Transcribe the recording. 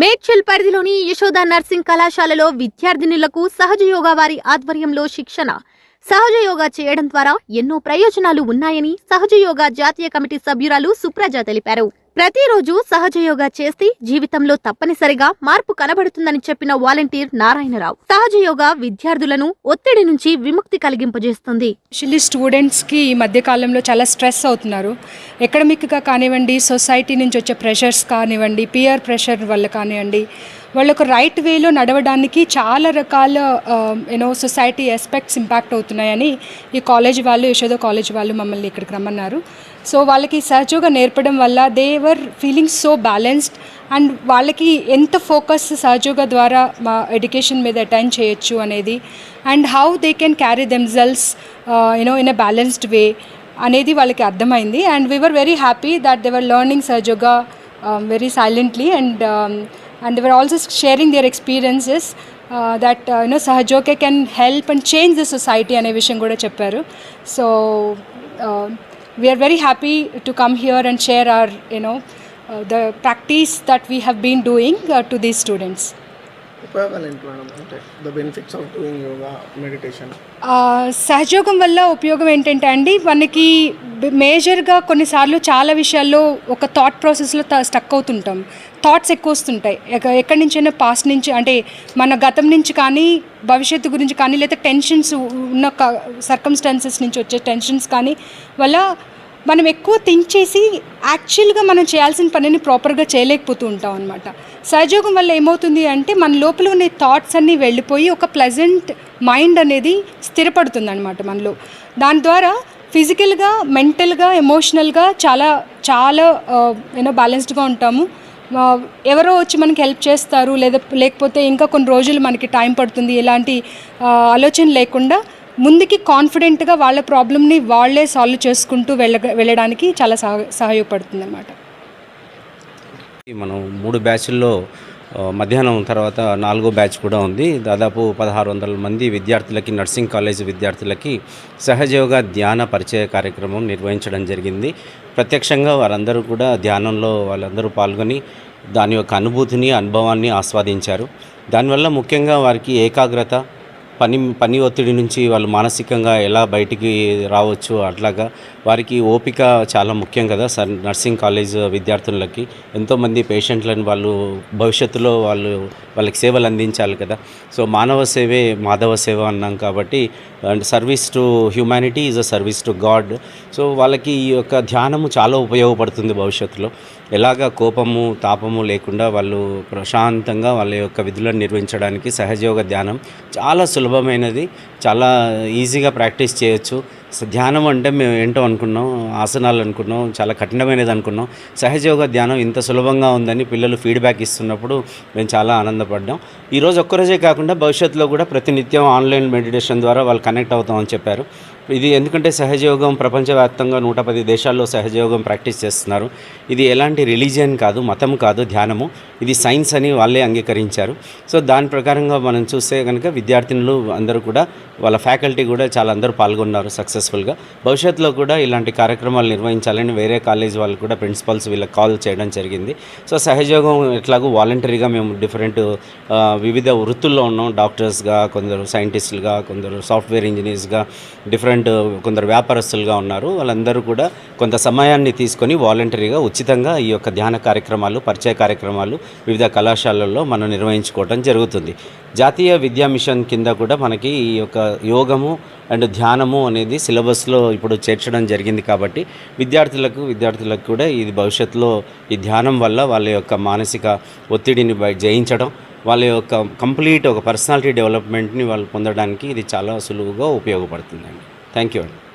మేడ్చల్ పరిధిలోని యశోద నర్సింగ్ కళాశాలలో విద్యార్థినులకు సహజ యోగా వారి ఆధ్వర్యంలో శిక్షణ. సహజ యోగా చేయడం ద్వారా ఎన్నో ప్రయోజనాలు ఉన్నాయని సహజ యోగా జాతీయ కమిటీ సభ్యురాలు సుప్రజ తెలిపారు. ప్రతిరోజు సహజ యోగా చేస్తే జీవితంలో తప్పనిసరిగా మార్పు కనబడుతుందని చెప్పిన వాలంటీర్ నారాయణరావు. సహజ యోగా విద్యార్థులను ఒత్తిడి నుంచి విముక్తి కలిగింపజేస్తుంది. ఎస్పెషల్లీ స్టూడెంట్స్కి ఈ మధ్యకాలంలో చాలా స్ట్రెస్ అవుతున్నారు. ఎకడమిక్గా కానివ్వండి సొసైటీ నుంచి వచ్చే ప్రెషర్స్ కానివ్వండి పియర్ ప్రెషర్ వల్ల కానివ్వండి వాళ్ళకు రైట్ వేలో నడవడానికి చాలా రకాల యూనో సొసైటీ ఎస్పెక్ట్స్ ఇంపాక్ట్ అవుతున్నాయని ఈ కాలేజ్ వాళ్ళు యశోద కాలేజ్ వాళ్ళు మమ్మల్ని ఇక్కడికి రమ్మన్నారు. సో వాళ్ళకి సహజంగా నేర్పడం వల్ల they were feeling so balanced and వాళ్ళకి ఎంత ఫోకస్ సహజోగా ద్వారా మా ఎడ్యుకేషన్ మీద అటెండ్ చేయొచ్చు అనేది and how they can carry themselves you know in a balanced way అనేది వాళ్ళకి అర్థమైంది. And we were very happy that they were learning Sahaja yoga very silently and and they were also sharing their experiences that you know సహజోకే can help and change the society అనే విషయం కూడా చెప్పారు. So we are very happy to come here and share our you know the practice that we have been doing to these students ఉపయోగాలు ఏంటి madam? అంటే the benefits of doing yoga meditation ah, సహజయోగం వల్ల ఉపయోగం ఏంటంటే అండి మనకి మేజర్గా కొన్నిసార్లు చాలా విషయాల్లో ఒక థాట్ ప్రాసెస్లో స్టక్ అవుతుంటాం. థాట్స్ ఎక్కువ వస్తుంటాయి. ఎక- ఎక్కడి నుంచైనా పాస్ట్ నుంచి అంటే మన గతం నుంచి కానీ భవిష్యత్తు గురించి కానీ లేదా టెన్షన్స్ ఉన్న సర్కమ్స్టాన్సెస్ నుంచి వచ్చే టెన్షన్స్ కానీ వల్ల మనం ఎక్కువ థింక్ చేసి యాక్చువల్గా మనం చేయాల్సిన పనిని ప్రాపర్గా చేయలేకపోతూ ఉంటాం అనమాట సహజోగం వల్ల ఏమవుతుంది అంటే మన లోపల ఉన్న థాట్స్ అన్నీ వెళ్ళిపోయి ఒక ప్లెజెంట్ మైండ్ అనేది స్థిరపడుతుంది అనమాట మనలో. దాని ద్వారా ఫిజికల్గా మెంటల్గా ఎమోషనల్గా చాలా చాలా uh, యూనో బ్యాలెన్స్డ్గా ఉంటాము. Uh, ఎవరో వచ్చి మనకి హెల్ప్ చేస్తారు లేదా లేకపోతే ఇంకా కొన్ని రోజులు మనకి టైం పడుతుంది. ఎలాంటి uh, ఆలోచన లేకుండా ముందుకి కాన్ఫిడెంట్గా వాళ్ళ ప్రాబ్లమ్ని వాళ్ళే సాల్వ్ చేసుకుంటూ వెళ్ళ వెళ్ళడానికి చాలా సహ సహాయపడుతుంది అన్నమాట మనం మూడు బ్యాచ్ల్లో మధ్యాహ్నం తర్వాత నాలుగో బ్యాచ్ కూడా ఉంది. దాదాపు పదహారు వందల మంది విద్యార్థులకి నర్సింగ్ కాలేజ్ విద్యార్థులకి సహజయోగ ధ్యాన పరిచయ కార్యక్రమం నిర్వహించడం జరిగింది. ప్రత్యక్షంగా వారందరూ కూడా ధ్యానంలో వాళ్ళందరూ పాల్గొని దాని యొక్క అనుభూతిని అనుభవాన్ని ఆస్వాదించారు. దానివల్ల ముఖ్యంగా వారికి ఏకాగ్రత పని పని ఒత్తిడి నుంచి వాళ్ళు మానసికంగా ఎలా బయటికి రావచ్చు అట్లాగా వారికి ఓపిక చాలా ముఖ్యం కదా సార్ నర్సింగ్ కాలేజ్ విద్యార్థులకి ఎంతోమంది పేషెంట్లను వాళ్ళు భవిష్యత్తులో వాళ్ళు వాళ్ళకి సేవలు అందించాలి కదా. సో మానవ సేవే మాధవ సేవ అన్నాం కాబట్టి and service to humanity is a service to God. So వాళ్ళకి ఈ యొక్క ధ్యానము చాలా ఉపయోగపడుతుంది భవిష్యత్తులో. ఎలాగ కోపము తాపము లేకుండా వాళ్ళు ప్రశాంతంగా వాళ్ళ యొక్క విధులను నిర్వహించడానికి సహజయోగ ధ్యానం చాలా సులభమైనది. చాలా ఈజీగా ప్రాక్టీస్ చేయొచ్చు. సో ధ్యానం అంటే మేము ఏంటో అనుకున్నాం ఆసనాలు అనుకున్నాం చాలా కఠినమైనది అనుకున్నాం. సహజయోగ ధ్యానం ఇంత సులభంగా ఉందని పిల్లలు ఫీడ్బ్యాక్ ఇస్తున్నప్పుడు మేము చాలా ఆనందపడ్డాం. ఈరోజు ఒక్కరోజే కాకుండా భవిష్యత్తులో కూడా ప్రతినిత్యం ఆన్లైన్ మెడిటేషన్ ద్వారా వాళ్ళు కనెక్ట్ అవుతామని చెప్పారు. ఇది ఎందుకంటే సహజయోగం ప్రపంచవ్యాప్తంగా నూట పది దేశాల్లో సహజయోగం ప్రాక్టీస్ చేస్తున్నారు. ఇది ఎలాంటి రిలీజియన్ కాదు మతం కాదు ధ్యానము. ఇది సైన్స్ అని వాళ్ళే అంగీకరించారు. సో దాని ప్రకారంగా మనం చూస్తే కనుక విద్యార్థినులు అందరూ కూడా వాళ్ళ ఫ్యాకల్టీ కూడా చాలా అందరూ పాల్గొన్నారు సక్సెస్ సక్సెస్ఫుల్గా భవిష్యత్తులో కూడా ఇలాంటి కార్యక్రమాలు నిర్వహించాలని వేరే కాలేజ్ వాళ్ళు కూడా ప్రిన్సిపల్స్ వీళ్ళకి కాల్ చేయడం జరిగింది. సో సహయోగం ఎట్లాగో వాలంటరీగా మేము డిఫరెంట్ వివిధ వృత్తుల్లో ఉన్నాం. డాక్టర్స్గా కొందరు సైంటిస్టులుగా కొందరు సాఫ్ట్వేర్ ఇంజనీర్స్గా డిఫరెంట్ కొందరు వ్యాపారస్తులుగా ఉన్నారు. వాళ్ళందరూ కూడా కొంత సమయాన్ని తీసుకొని వాలంటరీగా ఉచితంగా ఈ యొక్క ధ్యాన కార్యక్రమాలు పరిచయ కార్యక్రమాలు వివిధ కళాశాలల్లో మనం నిర్వహించుకోవడం జరుగుతుంది. జాతీయ విద్యా మిషన్ కింద కూడా మనకి ఈ యొక్క యోగము అండ్ ధ్యానము అనేది సిలబస్లో ఇప్పుడు చేర్చడం జరిగింది కాబట్టి విద్యార్థులకు విద్యార్థులకు కూడా ఇది భవిష్యత్తులో ఈ ధ్యానం వల్ల వాళ్ళ యొక్క మానసిక ఒత్తిడిని జయించడం వాళ్ళ యొక్క కంప్లీట్ ఒక పర్సనాలిటీ డెవలప్మెంట్ని వాళ్ళు పొందడానికి ఇది చాలా సులువుగా ఉపయోగపడుతుందండి. థ్యాంక్ యూ అండి.